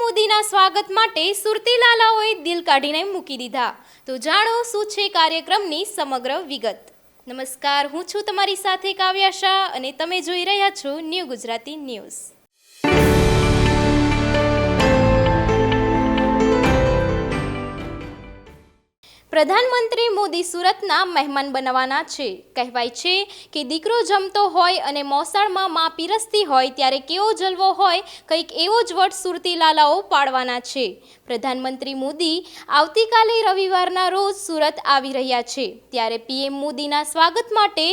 મોદીના સ્વાગત માટે સુરતી લાલાઓએ દિલ કાઢીને મૂકી દીધા. તો જાણો શું છે કાર્યક્રમની સમગ્ર વિગત. નમસ્કાર, હું છું તમારી સાથે કાવ્યા શાહ અને તમે જોઈ રહ્યા છો ન્યૂ ગુજરાતી ન્યૂઝ. પ્રધાનમંત્રી મોદી સુરતના મહેમાન બનવાના છે. કહેવાય છે કે દીકરો જમતો હોય અને મોસાળમાં માં પીરસતી હોય ત્યારે કેવો જલવો હોય કંઈક એવો જ વટ સુરતી લાલાઓ પાડવાના છે. પ્રધાનમંત્રી મોદી આવતીકાલે રવિવારના રોજ સુરત આવી રહ્યા છે. ત્યારે પીએમ મોદીના સ્વાગત માટે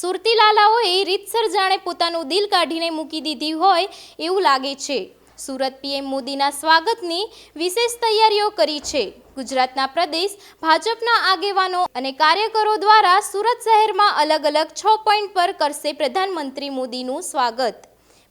સુરતી લાલાઓએ રીતસર જાણે પોતાનું દિલ કાઢીને મૂકી દીધી હોય એવું લાગે છે. સુરત પીએમ મોદીના સ્વાગતની વિશેષ તૈયારીઓ કરી છે. ગુજરાતના પ્રદેશ ભાજપના આગેવાનો અને કાર્યકરો દ્વારા સુરત શહેરમાં અલગ અલગ છ પોઈન્ટ પર કરશે પ્રધાનમંત્રી મોદીનું સ્વાગત.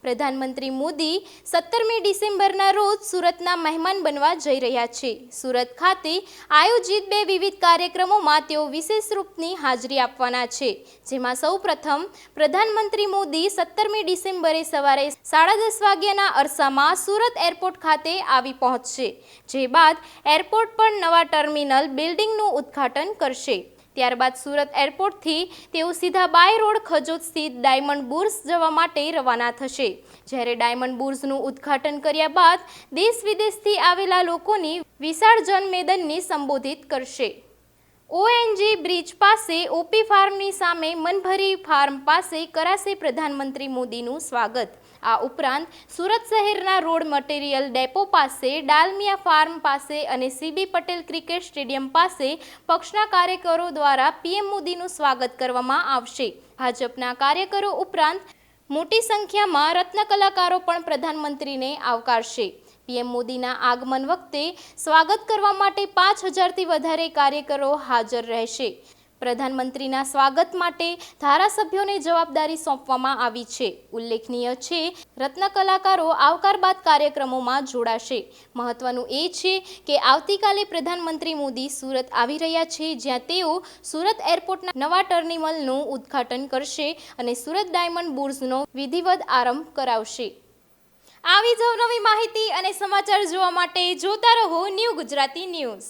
પ્રધાનમંત્રી મોદી સત્તરમી ડિસેમ્બરના રોજ સુરતના મહેમાન બનવા જઈ રહ્યા છે. સુરત ખાતે આયોજિત બે વિવિધ કાર્યક્રમોમાં તેઓ વિશેષ રૂપની હાજરી આપવાના છે. જેમાં સૌપ્રથમ પ્રધાનમંત્રી મોદી સત્તરમી ડિસેમ્બરે સવારે સાડા દસ વાગ્યાના અરસામાં સુરત એરપોર્ટ ખાતે આવી પહોંચશે. જે બાદ એરપોર્ટ પર નવા ટર્મિનલ બિલ્ડિંગનું ઉદ્ઘાટન કરશે. ત્યારબાદ સુરત એરપોર્ટથી તેઓ સીધા બાય રોડ ખજોત સ્થિત ડાયમંડ બુર્સ જવા માટે રવાના થશે. જ્યારે ડાયમંડ બુર્સનું ઉદ્ઘાટન કર્યા બાદ દેશ વિદેશથી આવેલા લોકોની વિશાળ જનમેદનને સંબોધિત કરશે. ઓએનજી બ્રિજ પાસે ઓપી ફાર્મની સામે મનભરી ફાર્મ પાસે કરાશે પ્રધાનમંત્રી મોદીનું સ્વાગત. આ ઉપરાંત સુરત શહેરના રોડ મટીરીયલ ડેપો પાસે, ડાલમિયા ફાર્મ પાસે અને સીબી પટેલ ક્રિકેટ સ્ટેડિયમ પાસે પક્ષના કાર્યકરો દ્વારા પીએમ મોદીનું સ્વાગત કરવામાં આવશે. ભાજપના કાર્યકરો ઉપરાંત મોટી સંખ્યામાં રત્ન કલાકારો પણ પ્રધાનમંત્રીને આવકારશે. પીએમ મોદીના આગમન વખતે સ્વાગત કરવા માટે પાંચ હજારથી વધારે કાર્યકરો હાજર રહેશે. પ્રધાનમંત્રીના સ્વાગત માટે ધારાસભ્યોને જવાબદારી સોંપવામાં આવી છે. ઉલ્લેખનીય છે, રત્ન કલાકારો આવકાર બાદ કાર્યક્રમોમાં જોડાશે. મહત્વનું એ છે કે આવતીકાલે પ્રધાનમંત્રી મોદી સુરત આવી રહ્યા છે, જ્યાં તેઓ સુરત એરપોર્ટના નવા ટર્મિનલનું ઉદ્ઘાટન કરશે અને સુરત ડાયમંડ બુર્સનો વિધિવત આરંભ કરાવશે. આવી જ નવી માહિતી અને સમાચાર જોવા માટે જોતા રહો ન્યૂ ગુજરાતી ન્યૂઝ.